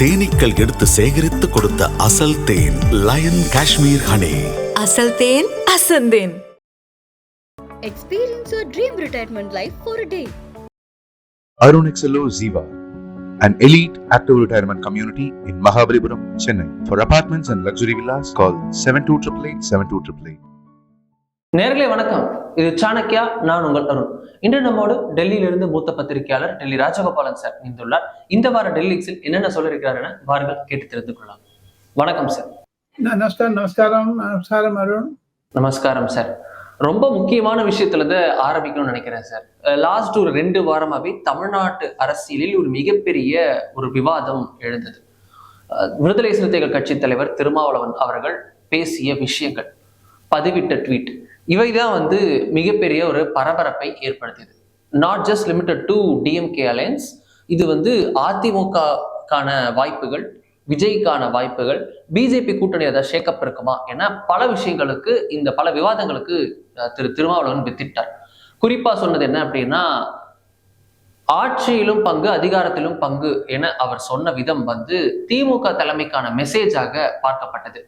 தேனீக்கள் எடுத்து சேகரித்து கொடுத்த அசல் தேன் லயன் காஷ்மீர் ஹனி அசல் தேன் அசந்தேன் Experience your dream retirement life for a day. Arun Excello Ziva, an elite active retirement community in Mahabalipuram, Chennai. For apartments and luxury villas, call 7288 72888. நேர்களே வணக்கம். இது சாணக்கியா நான் உங்கள் அருண். இன்று நம்மோடு டெல்லியிலிருந்து மூத்த பத்திரிகையாளர் டெல்லி ராஜகோபாலன் சார் இணைந்துள்ளார். இந்த வார டெல்லி எக்ஸில் என்னென்ன சொல்ல இருக்கிறார் என வாருங்கள் கேட்டு தெரிந்து கொள்ளலாம். வணக்கம் சார். நமஸ்காரம் நமஸ்காரம் நமஸ்காரம் அருண். நமஸ்காரம் சார். ரொம்ப முக்கியமான விஷயத்துல இருந்து ஆரம்பிக்கணும்னு நினைக்கிறேன் சார். லாஸ்ட் ஒரு ரெண்டு வாரமாவே தமிழ்நாட்டு அரசியலில் ஒரு மிகப்பெரிய ஒரு விவாதம் எழுந்தது. விடுதலை சிறுத்தைகள் கட்சி தலைவர் திருமாவளவன் அவர்கள் பேசிய விஷயங்கள். பதிவிட்ட ட்வீட். இவை தான் வந்து மிகப்பெரிய ஒரு பரபரப்பை ஏற்படுத்தியது. Not just limited to DMK alliance இது வந்து அதிமுகக்கான வாய்ப்புகள் விஜய்க்கான வாய்ப்புகள் பிஜேபி கூட்டணி ஏதாவது ஷேக்கப் இருக்குமா என பல விஷயங்களுக்கு இந்த பல விவாதங்களுக்கு திரு திருமாவளவன் வித்திட்டார். குறிப்பா சொன்னது என்ன அப்படின்னா ஆட்சியிலும் பங்கு அதிகாரத்திலும் பங்கு என அவர் சொன்ன விதம் வந்து திமுக தலைமைக்கான மெசேஜாக பார்க்கப்பட்டது.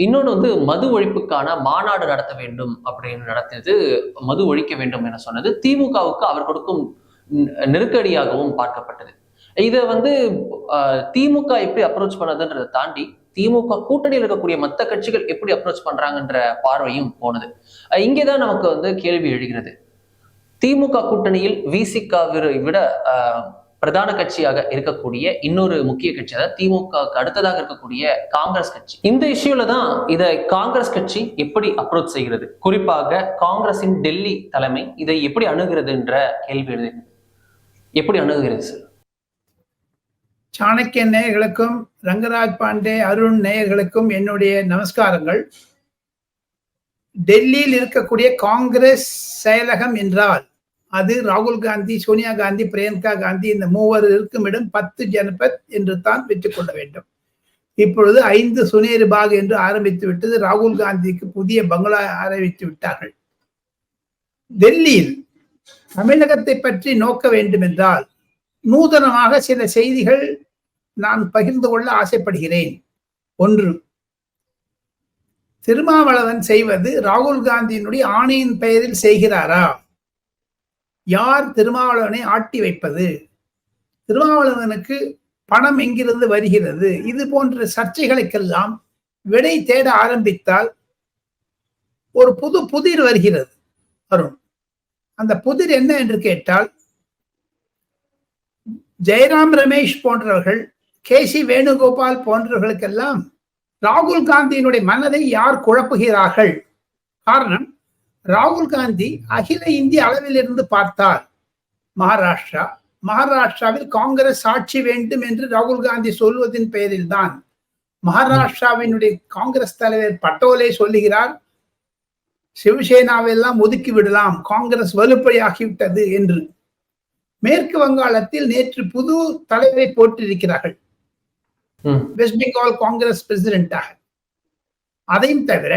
இன்னொன்று வந்து மது ஒழிப்புக்கான மாநாடு நடத்த வேண்டும் அப்படின்னு நடத்தியது மது ஒழிக்க வேண்டும் என சொன்னது. திமுகவுக்கு அவர் கொடுக்கும் நெ- நெருக்கடியாகவும் பார்க்கப்பட்டது. இதை வந்து திமுக எப்படி அப்ரோச் பண்ணதுன்றதை தாண்டி திமுக கூட்டணியில் இருக்கக்கூடிய மற்ற கட்சிகள் எப்படி அப்ரோச் பண்றாங்கன்ற பார்வையும் போனது. இங்கேதான் நமக்கு வந்து கேள்வி எழுகிறது. திமுக கூட்டணியில் விசிகாவை விட பிரதான கட்சியாக இருக்கக்கூடிய இன்னொரு முக்கிய கட்சி அதாவது திமுக அடுத்ததாக இருக்கக்கூடிய காங்கிரஸ் கட்சி. இந்த இஷ்யூல தான் இதை காங்கிரஸ் கட்சி எப்படி அப்ரோச் செய்கிறது? குறிப்பாக காங்கிரசின் டெல்லி தலைமை இதை எப்படி அணுகிறதுன்ற கேள்வி எழுது எப்படி அணுகுகிறது சார் சாணக்கிய நேயர்களுக்கும் ரங்கராஜ் பாண்டே அருண் நேயர்களுக்கும் என்னுடைய நமஸ்காரங்கள். டெல்லியில் இருக்கக்கூடிய காங்கிரஸ் செயலகம் என்றால் அது ராகுல் காந்தி சோனியா காந்தி பிரியங்கா காந்தி இந்த மூவர் இருக்கும் இடம் பத்து ஜனபத் என்று தான் வைத்துக் கொள்ள வேண்டும். இப்பொழுது ஐந்து சுனேரு பாக் என்று ஆரம்பித்து விட்டது. ராகுல் காந்திக்கு புதிய பங்களா ஆரம்பித்து விட்டார்கள். டெல்லியில் தமிழகத்தை பற்றி நோக்க வேண்டும் என்றால் நூதனமாக சில செய்திகள் நான் பகிர்ந்து கொள்ள ஆசைப்படுகிறேன். ஒன்று திருமாவளவன் செய்வது ராகுல் காந்தியினுடைய ஆணையின் பெயரில் செய்கிறாரா? யார் திருமாவளவனை ஆட்டி வைப்பது? திருமாவளவனுக்கு பணம் எங்கிருந்து வருகிறது? இது போன்ற சர்ச்சைகளுக்கெல்லாம் விடை தேட ஆரம்பித்தால் ஒரு புது புதிர் வருகிறது வரும் அந்த புதிர் என்ன என்று கேட்டால் ஜெயராம் ரமேஷ் போன்றவர்கள் கே சி வேணுகோபால் போன்றவர்களுக்கெல்லாம் ராகுல் காந்தியினுடைய மனதை யார் குழப்புகிறார்கள்? காரணம் ராகுல் காந்தி அகில இந்திய அளவில் இருந்து பார்த்தார் மகாராஷ்டிரா மகாராஷ்டிராவில் காங்கிரஸ் ஆட்சி வேண்டும் என்று ராகுல் காந்தி சொல்வதின் பெயரில் தான் மகாராஷ்டிராவினுடைய காங்கிரஸ் தலைவர் பட்டோலே சொல்லுகிறார் சிவசேனாவெல்லாம் ஒதுக்கி விடலாம் காங்கிரஸ் வலுப்படையாகிவிட்டது என்று. மேற்கு வங்காளத்தில் நேற்று புது தலைவரை போட்டிருக்கிறார்கள். வெஸ்ட் பெங்கால் காங்கிரஸ் பிரசிடென்டாக அதையும் தவிர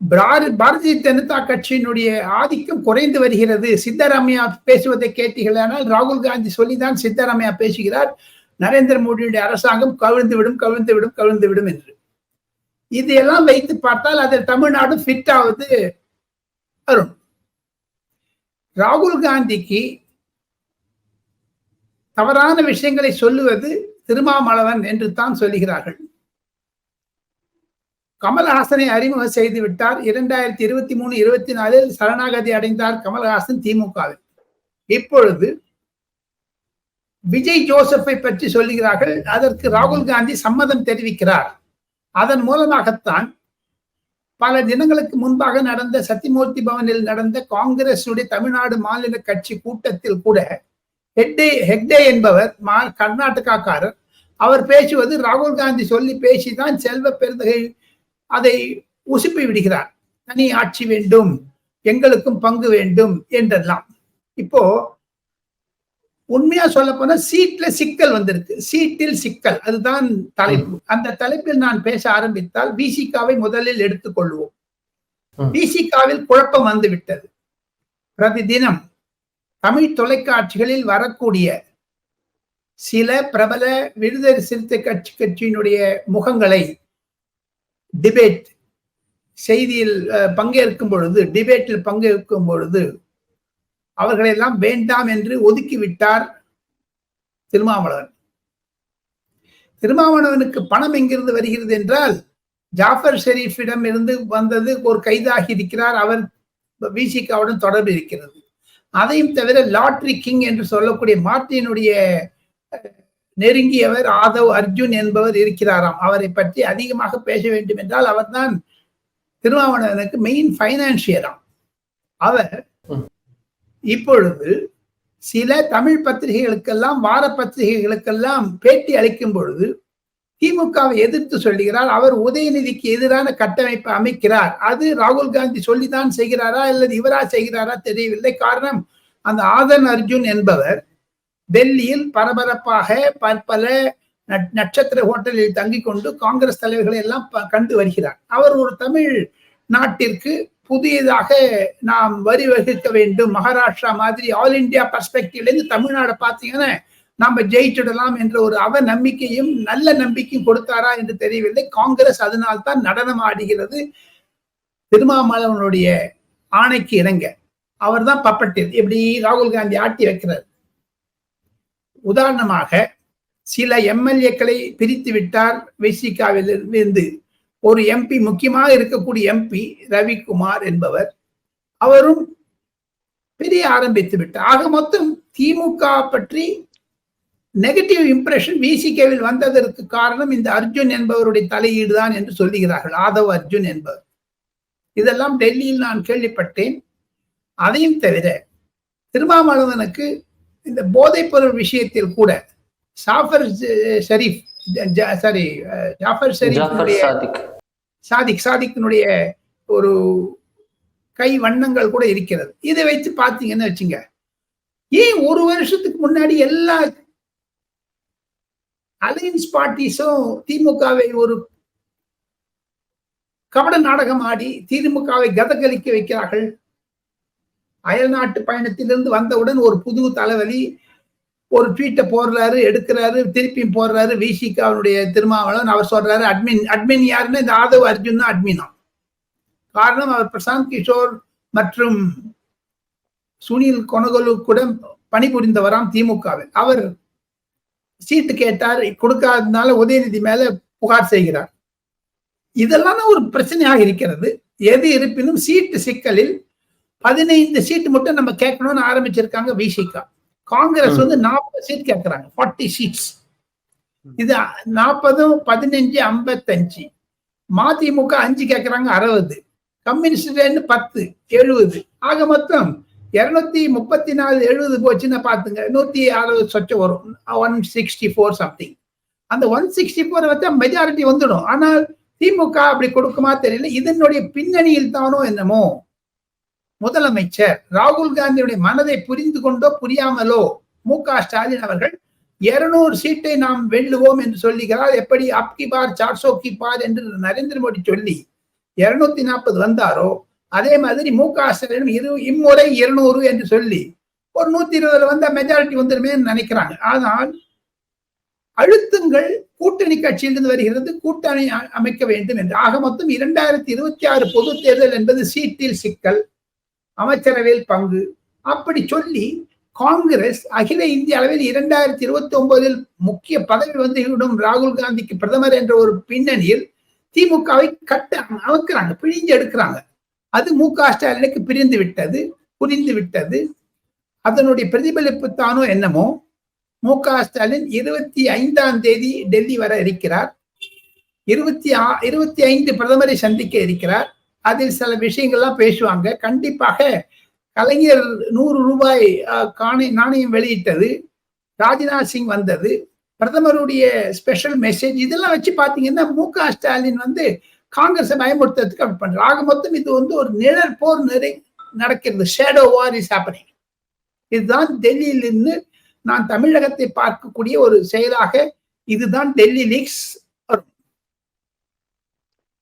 பாரதிய ஜனதா கட்சியினுடைய ஆதிக்கம் குறைந்து வருகிறது. சித்தராமையா பேசுவதை கேட்டீர்களானால் ராகுல் காந்தி சொல்லிதான் சித்தராமையா பேசுகிறார். நரேந்திர மோடியுடைய அரசாங்கம் கவிழ்ந்து விடும் கவிழ்ந்து விடும் கவிழ்ந்து விடும் என்று. இதையெல்லாம் வைத்து பார்த்தால் அதில் தமிழ்நாடு ஃபிட் ஆவது அருண். ராகுல் காந்திக்கு தவறான விஷயங்களை சொல்லுவது திருமாமளவன் என்று தான் சொல்லுகிறார்கள். கமல்ஹாசனை அறிமுகம் செய்து விட்டார் இரண்டாயிரத்தி இருபத்தி மூணு இருபத்தி நாலில் சரணாகதி அடைந்தார் கமல்ஹாசன் திமுகவில். இப்பொழுது விஜய் ஜோசப்பை பற்றி சொல்லுகிறார்கள். அதற்கு ராகுல் காந்தி சம்மதம் தெரிவிக்கிறார். அதன் மூலமாகத்தான் பல தினங்களுக்கு முன்பாக நடந்த சத்தியமூர்த்தி பவனில் நடந்த காங்கிரசுடைய தமிழ்நாடு மாநில கட்சி கூட்டத்தில் கூட ஹெக்டே ஹெக்டே என்பவர் மா கர்நாடகாக்காரர் அவர் பேசுவது ராகுல் காந்தி சொல்லி பேசிதான் செல்வ பெருந்தகை அதை உசுப்பி விடுகிறார். தனி ஆட்சி வேண்டும் எங்களுக்கும் பங்கு வேண்டும் என்றெல்லாம். இப்போ உண்மையா சொல்ல போனா சீட்ல சிக்கல் வந்திருக்கு. சீட்டில் சிக்கல். அதுதான் தலைப்பு. அந்த தலைப்பில் நான் பேச ஆரம்பித்தால் பிசிகாவை முதலில் எடுத்துக்கொள்வோம். ம். பிசிகாவில் குழப்பம் வந்து விட்டது. பிரதி தினம் தமிழ் தொலைக்காட்சிகளில் வரக்கூடிய சில பிரபல விடுதலை சிறுத்தை கட்சி கட்சியினுடைய முகங்களை டிபேட் செய்தியில் பங்கேற்கும் பொழுது டிபேட்டில் பங்கேற்கும் பொழுது அவர்களெல்லாம் வேண்டாம் என்று ஒதுக்கிவிட்டார் திருமாவளவன். திருமாவளவனுக்கு பணம் எங்கிருந்து வருகிறது என்றால் ஜாஃபர் ஷெரீஃபிடம் இருந்து வந்தது ஒரு கைதாகி இருக்கிறார். அவர் விசிகாவுடன் தொடர்பு இருக்கிறது. அதையும் தவிர லாட்ரி கிங் என்று சொல்லக்கூடிய மார்ட்டினுடைய நெருங்கியவர் ஆதவ் அர்ஜுன் என்பவர் இருக்கிறாராம். அவரை பற்றி அதிகமாக பேச வேண்டும் என்றால் அவர்தான் திருமாவளவனுக்கு மெயின் பைனான்சியராம் அவர். இப்பொழுது சில தமிழ் பத்திரிகைகளுக்கெல்லாம் வார பத்திரிகைகளுக்கெல்லாம் பேட்டி அளிக்கும் பொழுது திமுகவை எதிர்த்து சொல்லுகிறார். அவர் உதயநிதிக்கு எதிரான கட்டமைப்பை அமைக்கிறார். அது ராகுல் காந்தி சொல்லிதான் செய்கிறாரா அல்லது இவரா செய்கிறாரா தெரியவில்லை. காரணம் அந்த ஆதன் அர்ஜுன் என்பவர் டெல்லியில் பரபரப்பாக பற்பல நட்- நட்சத்திர ஹோட்டலில் தங்கிக் கொண்டு காங்கிரஸ் தலைவர்களை எல்லாம் ப- கண்டு வருகிறார். அவர் ஒரு தமிழ் நாட்டிற்கு புதியதாக நாம் வரி வகுக்க வேண்டும். மகாராஷ்டிரா மாதிரி ஆல் இந்தியா பர்ஸ்பெக்டிவ்லேருந்து தமிழ்நாடை பார்த்தீங்கன்னா நாம் ஜெயிச்சிடலாம் என்ற ஒரு அவ நம்பிக்கையும் நல்ல நம்பிக்கையும் கொடுத்தாரா என்று தெரியவில்லை. காங்கிரஸ் அதனால் தான் நடனம் ஆடுகிறது திருமாமலவனுடைய ஆணைக்கு இணங்க. அவர்தான் பப்பட்டில் இப்படி ராகுல் காந்தி ஆட்டி வைக்கிறார். உதாரணமாக சில எம்எல்ஏக்களை பிரித்து விட்டார் விசிகாவிலிருந்து. ஒரு எம்பி முக்கியமாக இருக்கக்கூடிய எம்பி ரவிக்குமார் என்பவர் அவரும் பெரிய ஆரம்பித்து விட்டார். ஆக மொத்தம் திமுக பற்றி நெகட்டிவ் இம்ப்ரெஷன் விசிகேவில் வந்ததற்கு காரணம் இந்த அர்ஜுன் என்பவருடைய தலையீடு தான் என்று சொல்லுகிறார்கள். ஆதவ் அர்ஜுன் என்பவர். இதெல்லாம் டெல்லியில் நான் கேள்விப்பட்டேன். அதையும் தவிர திருமாவளவனுக்கு இந்த போதைப்பொருள் விஷயத்தில் கூட சாஃபர் ஷரீப் சாரி ஜாஃபர் ஷரீஃப் சாதிக். சாதிக் சாதிக்கினுடைய ஒரு கை வண்ணங்கள் கூட இருக்கிறது. இதை வச்சு பார்த்தீங்கன்னு வச்சுங்க. ஏன் ஒரு வருஷத்துக்கு முன்னாடி எல்லா அலையன்ஸ் பார்ட்டிஸும் திமுகவை ஒரு கபட நாடகம் ஆடி திமுகவை கதகலிக்க வைக்கிறார்கள்? அயல்நாட்டு பயணத்திலிருந்து வந்தவுடன் ஒரு புது தலைவலி ஒரு ட்வீட்டை போடுறாரு எடுக்கிறாரு திருப்பியும் போடுறாரு விசிக்கு அவனுடைய திருமாவளவன். அவர் சொல்றாரு அட்மின் அட்மின் யாருன்னா இந்த ஆதவ் அர்ஜுன் தான் அட்மினா காரணம் அவர் பிரசாந்த் கிஷோர் மற்றும் சுனில் கொனகலு கூட பணிபுரிந்தவராம் திமுகவில். அவர் சீட்டு கேட்டார் கொடுக்காததுனால உதயநிதி மேல புகார் செய்கிறார். இதெல்லாம் தான் ஒரு பிரச்சனையாக இருக்கிறது. எது இருப்பினும் சீட்டு சிக்கலில் பதினைந்து சீட்டு மட்டும் நம்ம கேட்கணும்னு ஆரம்பிச்சிருக்காங்க விசிகா காங்கிரஸ் வந்து நாற்பது சீட் கேட்கறாங்க. ஃபார்ட்டி சீட்ஸ் இது நாற்பதும் பதினஞ்சு ஐம்பத்தஞ்சு. மதிமுக அஞ்சு கேட்கறாங்க அறுபது. கம்யூனிஸ்ட் பத்து எழுபது. ஆக மொத்தம் இருநூத்தி முப்பத்தி நாலு எழுபது போச்சுன்னா பாத்துங்க நூத்தி அறுபது சொச்சம் வரும். ஒன் சிக்ஸ்டி ஃபோர் சம்திங் அந்த ஒன் சிக்ஸ்டி ஃபோர் வச்சா மெஜாரிட்டி வந்துடும். ஆனால் திமுக அப்படி கொடுக்குமா தெரியல. இதனுடைய பின்னணியில் தானோ என்னமோ முதலமைச்சர் ராகுல் காந்தியுடைய மனதை புரிந்து கொண்டோ புரியாமலோ மு க ஸ்டாலின் அவர்கள் இருநூறு சீட்டை நாம் வெல்லுவோம் என்று சொல்லுகிறார். எப்படி அப்கி பார் சார்சோ கி பார் என்று நரேந்திர மோடி சொல்லி இருநூத்தி நாற்பது வந்தாரோ அதே மாதிரி மு க ஸ்டாலின் இரு இம்முறை இருநூறு என்று சொல்லி ஒரு நூத்தி இருபதுல வந்தா மெஜாரிட்டி வந்துருமே நினைக்கிறாங்க. ஆனால் அழுத்தங்கள் கூட்டணி கட்சியிலிருந்து வருகிறது. கூட்டணி அமைக்க வேண்டும் என்று. ஆக மொத்தம் இரண்டாயிரத்தி இருபத்தி ஆறு பொது தேர்தல் என்பது சீட்டில் சிக்கல். அமைச்சரவையில் பங்கு. அப்படி சொல்லி காங்கிரஸ் அகில இந்திய அளவில் இரண்டாயிரத்தி இருபத்தி ஒன்பதில் முக்கிய பதவி வந்துவிடும் ராகுல் காந்திக்கு பிரதமர் என்ற ஒரு பின்னணியில் திமுகவை கட்ட அமைக்கிறாங்க பிழிஞ்சு எடுக்கிறாங்க. அது மு க ஸ்டாலினுக்கு பிரிந்து விட்டது புரிந்து விட்டது. அதனுடைய பிரதிபலிப்பு தானோ என்னமோ மு க ஸ்டாலின் இருபத்தி ஐந்தாம் தேதி டெல்லி வர இருக்கிறார். இருபத்தி ஆ இருபத்தி ஐந்து பிரதமரை சந்திக்க இருக்கிறார். அதில் சில விஷயங்கள்லாம் பேசுவாங்க. கண்டிப்பாக கலைஞர் நூறு ரூபாய் காணி நாணயம் வெளியிட்டது ராஜ்நாத் சிங் வந்தது பிரதமருடைய ஸ்பெஷல் மெசேஜ் இதெல்லாம் வச்சு பார்த்தீங்கன்னா மு க ஸ்டாலின் வந்து காங்கிரஸை பயமுறுத்துறதுக்கு அப்படி பண்றாரு. ஆக மொத்தம் இது வந்து ஒரு நிழற் போர் நிறை நடக்கிறது. ஷேடோ வார் இஸ் ஹேப்பனிங் இதுதான் டெல்லியிலிருந்து நான் தமிழகத்தை பார்க்கக்கூடிய ஒரு செயலாக இதுதான் டெல்லி லீக்ஸ்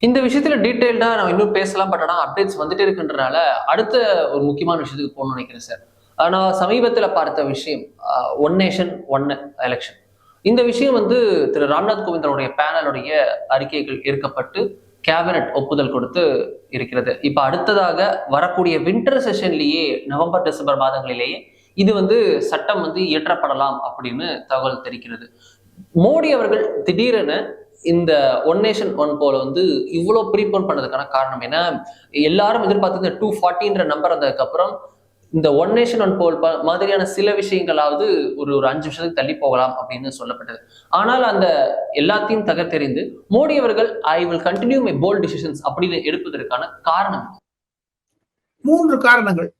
இந்த விஷயத்துல டீட்டெயில்டா நம்ம இன்னும் பேசலாம் பட் ஆனால் அப்டேட்ஸ் வந்துட்டே இருக்குன்றனால அடுத்த ஒரு முக்கியமான விஷயத்துக்கு போகணும்னு நினைக்கிறேன் சார் நான் சமீபத்தில் பார்த்த விஷயம் ஒன் நேஷன் ஒன் எலெக்ஷன் இந்த விஷயம் வந்து திரு ராம்நாத் கோவிந்தனுடைய பேனலுடைய அறிக்கைகள் ஏற்கப்பட்டு கேபினட் ஒப்புதல் கொடுத்து இருக்கிறது. இப்ப அடுத்ததாக வரக்கூடிய வின்டர் செஷன்லேயே நவம்பர் டிசம்பர் மாதங்களிலேயே இது வந்து சட்டம் வந்து இயற்றப்படலாம் அப்படின்னு தகவல் தெரிகிறது. மோடி அவர்கள் திடீரென இந்த ஒன் நேஷன் ஒன் போல வந்து இவ்வளோ ப்ரீபோன் பண்ணதுக்கான காரணம் என்ன? எல்லாரும் எதிர்பார்த்து இந்த டூ ஃபார்ட்டின்ற நம்பர் வந்ததுக்கப்புறம் இந்த ஒன் நேஷன் ஒன் போல் மாதிரியான சில விஷயங்களாவது ஒரு ஒரு அஞ்சு வருஷத்துக்கு தள்ளி போகலாம் அப்படின்னு சொல்லப்பட்டது. ஆனால் அந்த எல்லாத்தையும் தகர்த்தெறிந்து மோடி அவர்கள் I will continue my bold decisions அப்படின்னு எடுப்பதற்கான காரணம் மூன்று காரணங்கள்.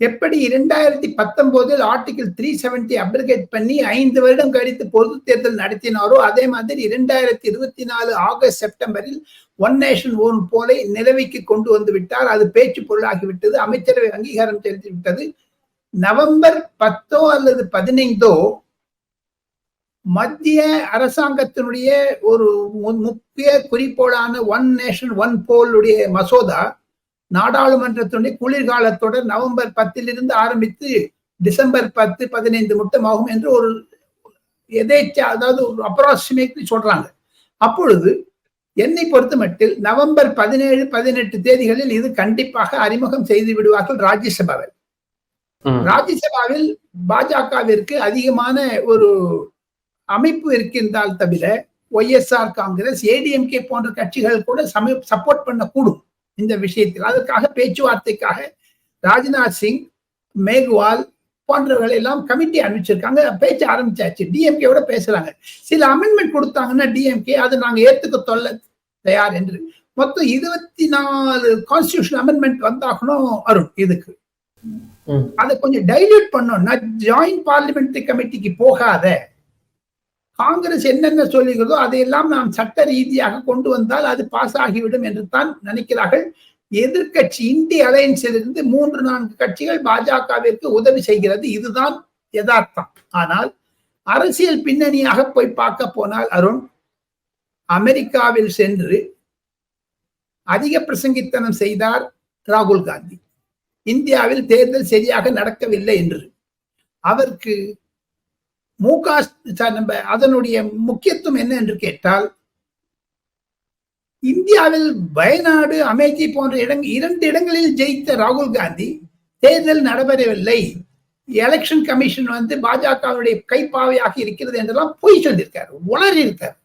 எப்படி இரண்டாயிரத்தி பத்தொன்பதில் ஆர்டிகிள் த்ரீ செவன்டி அப்ரிகேட் பண்ணி ஐந்து வருடம் கழித்து பொது தேர்தல் நடத்தினாரோ அதே மாதிரி இரண்டாயிரத்தி இருபத்தி நாலு ஆகஸ்ட் செப்டம்பரில் ஒன் நேஷன் ஒன் போலை நிலவைக்கு கொண்டு வந்து விட்டார். அது பேச்சு பொருளாகிவிட்டது அமைச்சரவை அங்கீகாரம் செலுத்தி விட்டது. நவம்பர் பத்தோ அல்லது பதினைந்தோ மத்திய அரசாங்கத்தினுடைய ஒரு முக்கிய குறிக்கோளான ஒன் நேஷன் ஒன் போலுடைய மசோதா நாடாளுமன்றத்தினுடைய குளிர்காலத்தொடர் நவம்பர் பத்திலிருந்து ஆரம்பித்து டிசம்பர் பத்து பதினைந்து மட்டும் ஆகும் என்று ஒரு எதேச்சா அதாவது ஒரு அப்ராக்சிமேட்லி சொல்றாங்க. அப்பொழுது என்னை பொறுத்த மட்டில் நவம்பர் பதினேழு பதினெட்டு தேதிகளில் இது கண்டிப்பாக அறிமுகம் செய்து விடுவார்கள் ராஜ்யசபாவில். ராஜ்யசபாவில் பாஜகவிற்கு அதிகமான ஒரு அமைப்பு இருக்கின்றால் தவிர ஒய்எஸ்ஆர் காங்கிரஸ் ஏடிஎம்கே போன்ற கட்சிகள் கூட சம சப்போர்ட் பண்ணக்கூடும். இந்த விஷயத்தில். அதற்காக பேச்சுவார்த்தைக்காக ராஜ்நாத் சிங் மேக்வால் போன்றவர்கள் எல்லாம் கமிட்டி அனுப்பிச்சிருக்காங்க. பேச்சு ஆரம்பிச்சாச்சு. டிஎம்கேவோட பேசுறாங்க. சில அமெண்ட்மெண்ட் கொடுத்தாங்கன்னா டிஎம்கே அது நாங்க ஏத்துக்க தொல்ல தயார் என்று. மொத்தம் இருபத்தி நாலு கான்ஸ்டியூஷன் அமெண்ட்மெண்ட் வந்தாகணும் அருண் இதுக்கு. அதை கொஞ்சம் டைல்யூட் பண்ணோம்னா ஜாயிண்ட் பார்லிமெண்டரி கமிட்டிக்கு போகாத. காங்கிரஸ் என்னென்ன சொல்லுகிறதோ அதையெல்லாம் நாம் சட்ட ரீதியாக கொண்டு வந்தால் அது பாஸ் ஆகிவிடும் என்று தான் நினைக்கிறார்கள். எதிர்க்கட்சி இந்திய அலையன்ஸிலிருந்து மூன்று நான்கு கட்சிகள் பாஜகவிற்கு உதவி செய்கிறது. இதுதான் யதார்த்தம். ஆனால் அரசியல் பின்னணியாக போய் பார்க்க போனால் அருண் அமெரிக்காவில் சென்று அதிக பிரசங்கித்தனம் செய்தார் ராகுல் காந்தி. இந்தியாவில் தேர்தல் சரியாக நடக்கவில்லை என்று. அவருக்கு மு க நம்ம அதனுடைய முக்கியத்துவம் என்ன என்று கேட்டால் இந்தியாவில் வயநாடு அமேதி போன்ற இடங் இரண்டு இடங்களில் ஜெயித்த ராகுல் காந்தி தேர்தல் நடைபெறவில்லை. எலெக்ஷன் கமிஷன் வந்து பாஜகவுடைய கைப்பாவையாக இருக்கிறது என்றெல்லாம் பொய் சொல்லியிருக்கார் உளறி இருக்கார்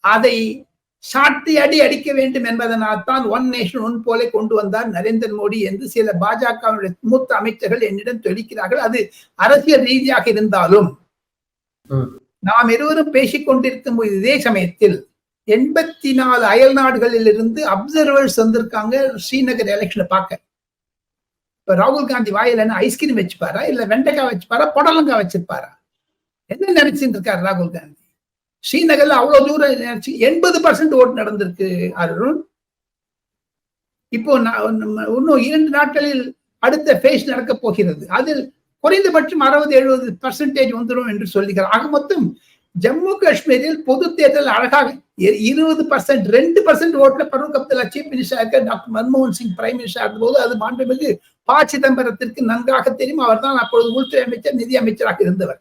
அதை சாட்டி அடி அடிக்க வேண்டும் என்பதனால் தான் ஒன் நேஷன் ஒன் போல கொண்டு வந்தார் நரேந்திர மோடி என்று சில பாஜகவுடைய மூத்த அமைச்சர்கள் என்னிடம் தெரிவிக்கிறார்கள் அது அரசியல் ரீதியாக இருந்தாலும் நாம் இருவரும் பேசிக் கொண்டிருக்கும் இதே சமயத்தில் எண்பத்தி நாலு அயல் நாடுகளில் இருந்து அப்சர்வர்ஸ் வந்திருக்காங்க ஸ்ரீநகர் எலெக்ஷனை பார்க்க. இப்ப ராகுல் காந்தி வாயில ஐஸ்கிரீம் வச்சுப்பாரா? இல்ல வெண்டைக்காய் வச்சுப்பாரா? புடலங்காய் வச்சிருப்பாரா என்ன நினைச்சுட்டு இருக்காரு ராகுல் காந்தி? ஸ்ரீநகர்ல அவ்வளவு தூரம் நினைச்சு எண்பது பர்சன்ட் ஓட்டு நடந்திருக்கு அருண். இப்போ இன்னும் இரண்டு நாட்களில் அடுத்த பேஸ் நடக்க போகிறது. அதில் குறைந்தபட்சம் அறுபது எழுபது பர்சன்டேஜ் வந்துடும் என்று சொல்லுகிறார். ஆக மொத்தம் ஜம்மு காஷ்மீரில் பொது தேர்தல் அழகாக இருபது பர்சன்ட் ரெண்டு பர்சன்ட் ஓட்டுல பரூக் அப்துல்லா சீஃப் மினிஸ்டர் இருக்க டாக்டர் மன்மோகன் சிங் பிரைம் மினிஸ்டர் இருந்தபோது அது மாண்புமிகு ப சிதம்பரத்திற்கு நன்றாக தெரியும். அவர்தான் அப்பொழுது உள்துறை அமைச்சர் நிதி அமைச்சராக இருந்தவர்.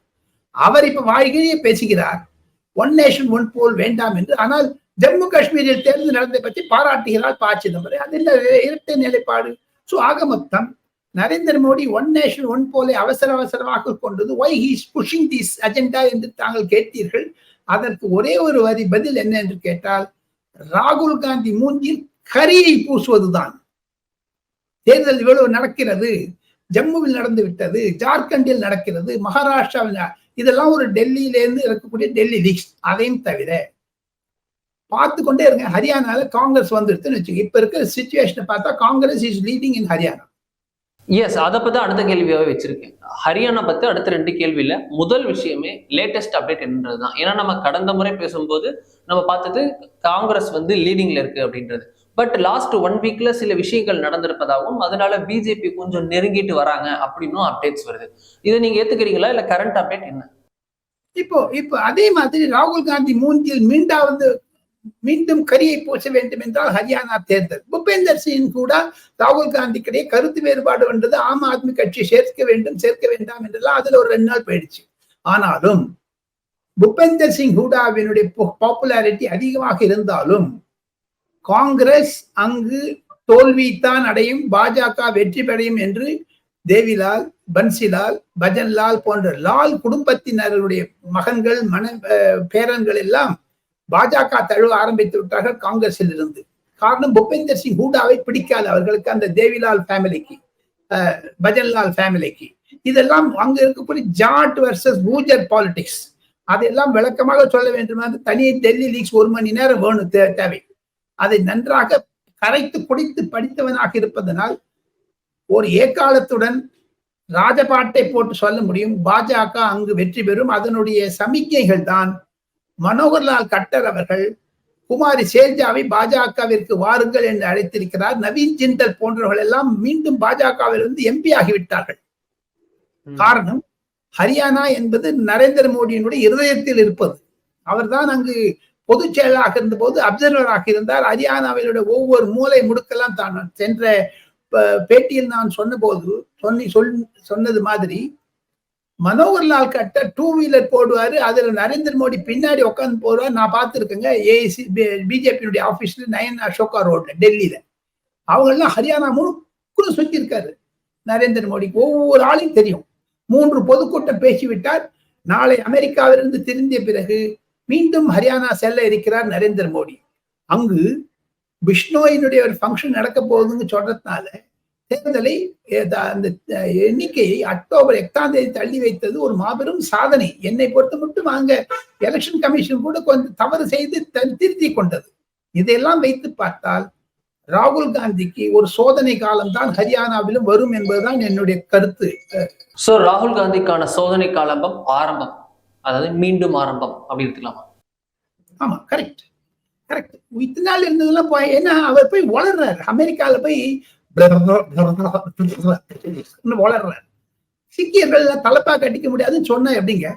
அவர் இப்ப வாய்கிழியே பேசுகிறார். ஒன் நேஷன் ஒன் போல் வேண்டாம் என்று. ஆனால் ஜம்மு காஷ்மீரில் தேர்தல் நடந்ததை பற்றி பாராட்டுகிறார் ப சிதம்பரம். அது இரட்டை நிலைப்பாடு. சோ ஆக மொத்தம் Narendra Modi one nation one போலே அவசர அவசரமாக கொண்டது. Why he's pushing this agenda என்று தாங்கள் கேட்டீர்கள். அதற்கு ஒரே ஒரு வரி பதில் என்ன என்று கேட்டால் ராகுல் காந்தி மூஞ்சில் கரியை பூசுவதுதான். தேர்தல் இவ்வளவு நடக்கிறது. ஜம்முவில் நடந்து விட்டது ஜார்க்கண்டில் நடக்கிறது மகாராஷ்டிராவில் இதெல்லாம் ஒரு டெல்லியிலேருந்து இருக்கக்கூடிய டெல்லி லீக்ஸ் அதையும் தவிர பார்த்து கொண்டே இருங்க. ஹரியானால காங்கிரஸ் வந்துருச்சுன்னு வச்சுக்கோங்க இப்ப இருக்கிற சுச்சுவேஷனை பார்த்தா Congress is leading in Haryana yes அதை பத்தி அடுத்த கேள்வியாவே வச்சிருக்கேன். ஹரியானா பத்தி அடுத்த ரெண்டு கேள்வியில முதல் விஷயமே லேட்டஸ்ட் அப்டேட் என்னன்றதுதான். ஏன்னா நம்ம கடந்த முறை பேசும்போது நம்ம பார்த்தது காங்கிரஸ் வந்து லீடிங்ல இருக்கு அப்படின்றது. பட் லாஸ்ட் ஒன் வீக்ல சில விஷயங்கள் நடந்திருப்பதாகவும் அதனால பிஜேபி கொஞ்சம் நெருங்கிட்டு வராங்க அப்படின்னும் அப்டேட்ஸ் வருது. இதை நீங்க ஏத்துக்கிறீங்களா? இல்ல கரண்ட் அப்டேட் என்ன? இப்போ இப்போ அதே மாதிரி ராகுல் காந்தி மூன்றில் மீண்டாவது மீண்டும் கரியை பூச வேண்டும் என்றால் ஹரியானா தேர்தல். பூபேந்தர் சிங் கூட ராகுல் காந்திக்கிடையே கருத்து வேறுபாடு என்றது ஆம் ஆத்மி கட்சி சேர்க்க வேண்டும் சேர்க்க வேண்டாம் என்றெல்லாம் அதுல ஒரு ரெண்டு நாள் போயிடுச்சு. ஆனாலும் பூபேந்தர் சிங் ஹூடாவினுடைய பாப்புலாரிட்டி அதிகமாக இருந்தாலும் காங்கிரஸ் அங்கு தோல்வித்தான் அடையும் பாஜக வெற்றி பெறையும் என்று தேவிலால் பன்சிலால் பஜன்லால் போன்ற லால் குடும்பத்தினருடைய மகன்கள் மன பேரன்கள் எல்லாம் பாஜக தழுவ ஆரம்பித்து விட்டார்கள் காங்கிரஸில் இருந்து காரணம் புபேந்தர் சிங் ஹூடாவை பிடிக்காது. அவர்களுக்கு அந்த தேவிலால் ஃபேமிலிக்கு பஜன்லால் ஃபேமிலிக்கு. இதெல்லாம் அங்க இருக்கக்கூடிய ஜாட் வர்சஸ் பூஜர் பாலிடிக்ஸ் அதெல்லாம் விளக்கமாக சொல்ல வேண்டுமானால் தனி டெல்லி லீக்ஸ் ஒரு மணி நேரம் வேணும் தே- தேவை. அதை நன்றாக கரைத்து குடித்து படித்தவனாக இருப்பதனால் ஒரு ஏக்காலத்துடன் ராஜபாட்டை போட்டு சொல்ல முடியும். பாஜக அங்கு வெற்றி பெறும். அதனுடைய சமிக்கைகள் தான் மனோகர்லால் கட்டர் அவர்கள் குமாரி சேல்ஜாவை பாஜகவிற்கு வாருங்கள் என்று அழைத்திருக்கிறார். நவீன் ஜிண்டல் போன்றவர்கள் எல்லாம் மீண்டும் பாஜகவிலிருந்து எம்பி ஆகிவிட்டார்கள். காரணம் ஹரியானா என்பது நரேந்திர மோடியினுடைய இருதயத்தில் இருப்பது. அவர்தான் அங்கு பொதுச் செயலாளராக இருந்தபோது அப்சர்வராக இருந்தார். ஹரியானாவிலுடைய ஒவ்வொரு மூலை முடுக்கெல்லாம் தான். சென்ற பேட்டியில் நான் சொன்னபோது சொன்னி சொல் சொன்னது மாதிரி மனோகர்லால் கட்ட டூ வீலர் போடுவாரு. அதுல நரேந்திர மோடி பின்னாடி உட்காந்து போடுவார் நான் பார்த்துருக்கேங்க ஏஐசி பிஜேபியினுடைய ஆபீஸ்ல நயன் அசோகா ரோட்ல டெல்லியில. அவங்கெல்லாம் ஹரியானா முழுக்க சுத்தி இருக்காரு நரேந்திர மோடிக்கு ஒவ்வொரு ஆளையும் தெரியும். மூன்று பொதுக்கூட்டம் பேசிவிட்டார். நாளை அமெரிக்காவிலிருந்து திரும்பிய பிறகு மீண்டும் ஹரியானா செல்ல இருக்கிறார் நரேந்திர மோடி. அங்கு பிஷ்ணோயினுடைய ஒரு ஃபங்க்ஷன் நடக்க போகுதுன்னு சொல்றதுனால தேர்தலை அந்த எண்ணிக்கையை அக்டோபர் எட்டாம் தேதி தள்ளி வைத்தது ஒரு மாபெரும் சாதனை. என்னை பொறுத்த மட்டும் அங்க எலெக்ஷன் கமிஷன் கூட கொஞ்சம் தவறு செய்து த- திருத்திக் கொண்டது. இதையெல்லாம் வைத்து பார்த்தால் ராகுல் காந்திக்கு ஒரு சோதனை காலம்தான் ஹரியானாவிலும் வரும் என்பதுதான் என்னுடைய கருத்து. சோ ராகுல் காந்திக்கான சோதனை காலம்பம் ஆரம்பம். அதாவது மீண்டும் ஆரம்பம். அப்படி எடுத்துக்கலாமா? ஆமா கரெக்ட் கரெக்ட் இத்தனை நாள் இருந்ததெல்லாம் போய் ஏன்னா அவர் போய் வளர்றாரு. அமெரிக்கால போய் வளர்றாரு சீக்கியர்கள் தலப்பா கட்டிக்க முடியாதுன்னு சொன்ன எப்படிங்க?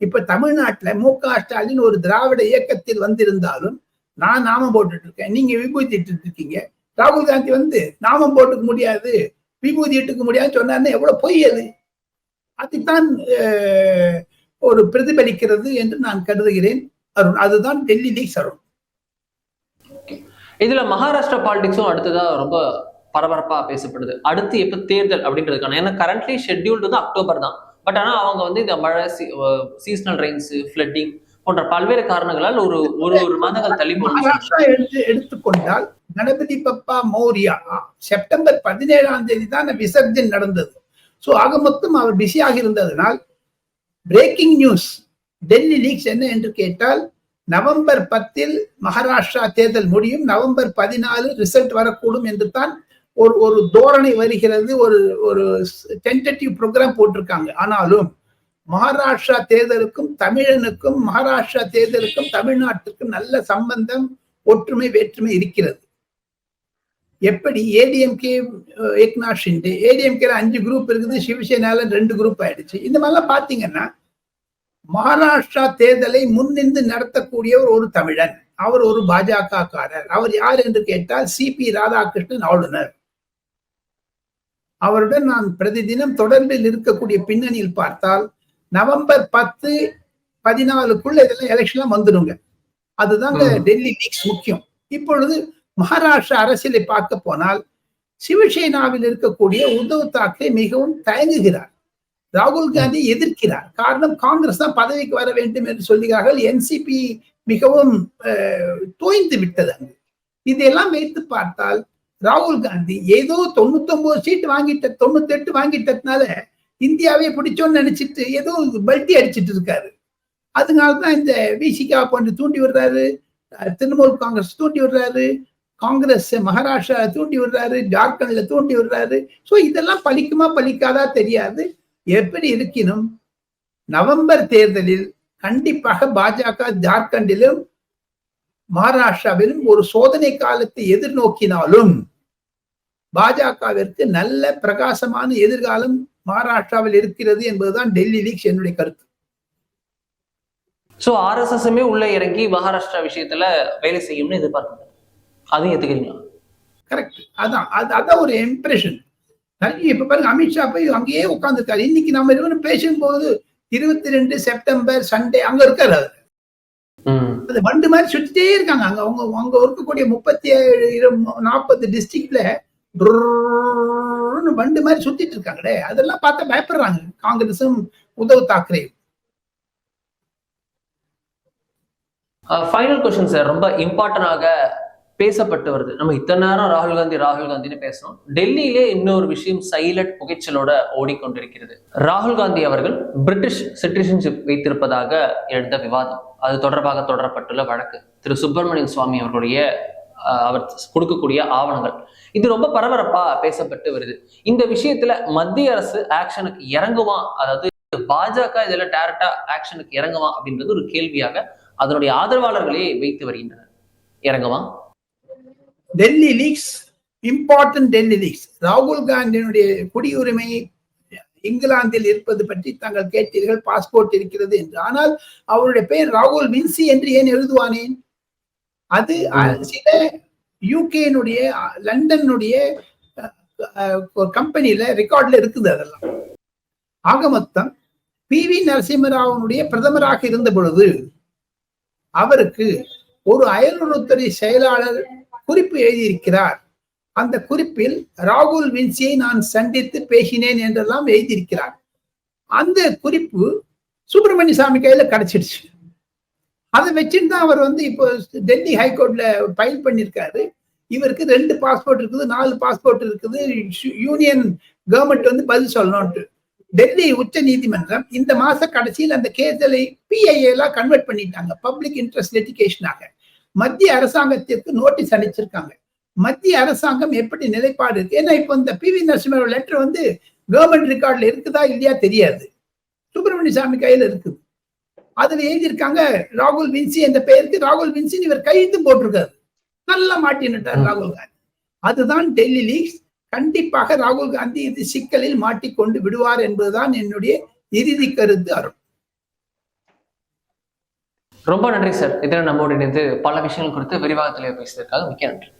இப்ப தமிழ்நாட்டுல மு க ஸ்டாலின் ஒரு திராவிட இயக்கத்தில் வந்திருந்தாலும் நான் நாமம் போட்டுட்டு இருக்கேன். நீங்க விபூதி இட்டுட்டு இருக்கீங்க. ராகுல் காந்தி வந்து நாமம் போட்டுக்க முடியாது விபூதி இட்டுக்க முடியாதுன்னு சொன்னாருன்னா எவ்வளவு பொய் அது? அதுதான் ஒரு பிரதிபலிக்கிறது என்று நான் கருதுகிறேன். அருண் அதுதான் டெல்லி லீக்ஸ் அருண் இதுல மகாராஷ்டிரா பாலிடிக்ஸும் அடுத்ததா ரொம்ப பரபரப்பா பேசப்படுது. அடுத்து எப்ப தேர்தல் அப்படின்றதுக்கான ஏன்னா கரண்ட்லி ஷெட்யூல்டு வந்து அக்டோபர் தான். பட் ஆனா அவங்க வந்து இந்த மழை சீசனல் ரெயின்ஸ் ஃபிளட்டிங் போன்ற பல்வேறு காரணங்களால் ஒரு ஒரு ஒரு மாதங்கள் தள்ளி எடுத்து எடுத்துக்கொண்டால் கணபதி பப்பா மௌரியா செப்டம்பர் பதினேழாம் தேதி தான் விசர்ஜன் நடந்தது. சோ ஆக மொத்தம் அவர் பிஸியாக இருந்ததனால் பிரேக்கிங் நியூஸ் டெல்லி லீக்ஸ் என்ன என்று கேட்டால் நவம்பர் பத்தில் மகாராஷ்டிரா தேர்தல் முடியும். நவம்பர் பதினாலு ரிசல்ட் வரக்கூடும் என்று தான் ஒரு ஒரு தோரணை வருகிறது ஒரு ஒரு டென்டேட்டிவ் ப்ரோக்ராம் போட்டிருக்காங்க. ஆனாலும் மகாராஷ்டிரா தேர்தலுக்கும் தமிழனுக்கும் மகாராஷ்டிரா தேர்தலுக்கும் தமிழ்நாட்டுக்கும் நல்ல சம்பந்தம் ஒற்றுமை வேற்றுமை இருக்கிறது. எப்படி? ஏடிஎம்கே ஏக்நாத் ஷிண்டே. ஏடிஎம்கேல அஞ்சு குரூப் இருக்குது சிவசேனால ரெண்டு குரூப் ஆயிடுச்சு. இந்த மாதிரிலாம் பாத்தீங்கன்னா மகாராஷ்டிரா தேர்தலை முன்னின்று நடத்தக்கூடியவர் ஒரு தமிழன். அவர் ஒரு பாஜக காரர் அவர் யார் என்று கேட்டால் சிபி ராதாகிருஷ்ணன் ஆளுநர். அவருடன் நான் பிரதிதினம் தொடர்பில் இருக்கக்கூடிய பின்னணியில் பார்த்தால் நவம்பர் பத்து பதினாலுக்குள்ள இதெல்லாம் எலெக்ஷன்லாம் வந்துடுங்க. அதுதாங்க. டெல்லி லீக்ஸ் முக்கியம். இப்பொழுது மகாராஷ்டிரா அரசியலை பார்க்க போனால் சிவசேனாவில் இருக்கக்கூடிய உத்தவ் தாக்கரே மிகவும் தயங்குகிறார். ராகுல் காந்தி எதிர்க்கிறார். காரணம் காங்கிரஸ் தான் பதவிக்கு வர வேண்டும் என்று சொல்லுகிறார்கள். என்சிபி மிகவும் தோய்ந்து விட்டது அங்கு. இதையெல்லாம் வைத்து பார்த்தால் ராகுல் காந்தி ஏதோ தொண்ணூத்தொன்பது சீட் வாங்கிட்ட தொண்ணூத்தெட்டு வாங்கிட்டதுனால இந்தியாவே பிடிச்சோன்னு நினைச்சிட்டு ஏதோ பல்ட்டி அடிச்சிட்டு இருக்காரு. அதனாலதான் இந்த விசிகா போன்று தூண்டி விடுறாரு திரிணாமுல் காங்கிரஸ் தூண்டி விடுறாரு காங்கிரஸ் மகாராஷ்டிரா தூண்டி விடுறாரு ஜார்க்கண்ட்ல தூண்டி விடுறாரு. சோ இதெல்லாம் பலிக்குமா பலிக்காதா தெரியாது. எப்படி இருக்கினும் நவம்பர் தேர்தலில் கண்டிப்பாக பாஜக ஜார்க்கண்டிலும் மகாராஷ்டிராவிலும் ஒரு சோதனை காலத்தை எதிர்நோக்கினாலும் பாஜகவிற்கு நல்ல பிரகாசமான எதிர்காலம் மகாராஷ்டிராவில் இருக்கிறது என்பதுதான் டெல்லி லீக்ஸ் என்னுடைய கருத்து. சோ ஆர்எஸ்எஸ்மே உள்ள இறங்கி மகாராஷ்டிரா விஷயத்துல வேலை செய்யும்னு எதிர்பார்க்கப்படுது அதையும் ஏத்துக்கிறீங்களா? கரெக்ட் அதான் அது அதான் ஒரு இம்ப்ரெஷன் இப்ப பாருங்க அமித்ஷா போய் அங்கேயே உட்கார்ந்துருக்காரு. இன்னைக்கு நம்ம இருவரும் பேசும்போது இருபத்தி ரெண்டு செப்டம்பர் சண்டே அங்க இருக்காரு அவர். அது வண்டு மாதிரி சுத்திட்டே இருக்காங்க. அங்க அவங்க அங்க இருக்கக்கூடிய முப்பத்தி ஏழு நாற்பது டிஸ்ட்ரிக்ட்ல வண்டு மாதிரி சுத்திட்டு இருக்காங்களே அதெல்லாம் பார்த்தா பயப்படுறாங்க. காங்கிரஸும் Uddhav Thackeray. Final question sir ரொம்ப இம்பார்ட்டனாக பேசப்பட்டு வருது. நம்ம இத்தனை நேரம் ராகுல் காந்தி ராகுல் காந்தின்னு பேசணும் டெல்லியிலே இன்னொரு விஷயம் சைலட் புகைச்சலோட ஓடிக்கொண்டிருக்கிறது. ராகுல் காந்தி அவர்கள் பிரிட்டிஷ் சிட்டிசன்ஷிப் வைத்திருப்பதாக எழுந்த விவாதம். அது தொடர்பாக தொடரப்பட்டுள்ள வழக்கு. திரு சுப்பிரமணியன் சுவாமி அவர்களுடைய அவர் கொடுக்கக்கூடிய ஆவணங்கள். இது ரொம்ப பரபரப்பா பேசப்பட்டு வருது. இந்த விஷயத்துல மத்திய அரசு ஆக்ஷனுக்கு இறங்குமா? அதாவது பாஜக இதுல டைரக்டா ஆக்ஷனுக்கு இறங்குமா? அப்படின்றது ஒரு கேள்வியாக அதனுடைய ஆதரவாளர்களே வைத்து வருகின்றனர். இறங்குமா? Delhi leaks important Delhi leaks. ராகுல் காந்தியினுடைய குடியுரிமை இங்கிலாந்தில் இருப்பது பற்றி தாங்கள் கேட்டீர்கள் பாஸ்போர்ட் இருக்கிறது என்று. ஆனால் அவருடைய பெயர் ராகுல் வின்சி என்று ஏன் எழுதுவானேன்? அது சில யூகேனுடைய லண்டனுடைய ஒரு கம்பெனியில ரெக்கார்ட்ல இருக்குது அதெல்லாம். ஆக மொத்தம் பி வி நரசிம்மராவனுடைய பிரதமராக இருந்த பொழுது அவருக்கு ஒரு அயலுறவுத்துறை செயலாளர் குறிப்பு எழுதியிருக்கிறார். அந்த குறிப்பில் ராகுல் வின்சியை நான் சந்தித்து பேசினேன் என்றெல்லாம் எழுதியிருக்கிறார். அந்த குறிப்பு சுப்பிரமணிய சாமி கையில கிடைச்சிடுச்சு. அதை வச்சுட்டு தான் அவர் வந்து இப்போ டெல்லி ஹைகோர்ட்ல ஃபைல் பண்ணியிருக்காரு. இவருக்கு ரெண்டு பாஸ்போர்ட் இருக்குது நாலு பாஸ்போர்ட் இருக்குது. யூனியன் கவர்மெண்ட் வந்து பதில் சொல்லணும்ட்டு டெல்லி உச்ச நீதிமன்றம் இந்த மாச கடைசியில் அந்த கேஸலை பிஐஏ எல்லாம் கன்வெர்ட் பண்ணிட்டாங்க பப்ளிக் இன்ட்ரெஸ்ட் லிட்டிகேஷனாக மத்திய அரசாங்கத்திற்கு நோட்டீஸ் அனுப்பிச்சிருக்காங்க. மத்திய அரசாங்கம் எப்படி நிலைப்பாடு இருக்கு? ஏன்னா இப்போ இந்த பி வி நரசிம்மரோட லெட்டர் வந்து கவர்மெண்ட் ரெக்கார்ட்ல இருக்குதா இல்லையா தெரியாது. சுப்பிரமணிய சாமி கையில இருக்குது. அதுல எழுதியிருக்காங்க ராகுல் வின்சி என்ற பெயருக்கு ராகுல் வின்சி இவர் கையெழுத்து போட்டிருக்காரு. நல்லா மாட்டினுட்டார். ராகுல் காந்தி. அதுதான் டெல்லி லீக்ஸ். கண்டிப்பாக ராகுல் காந்தி இது சிக்கலில் மாட்டிக்கொண்டு விடுவார் என்பதுதான் என்னுடைய இறுதி கருத்து அருண். ரொம்ப நன்றி சார். இதில் நம்மோடு இணைந்து பல விஷயங்கள் குறித்து விரிவாக தெளிவாக பேசியதற்காக மிக்க நன்றி.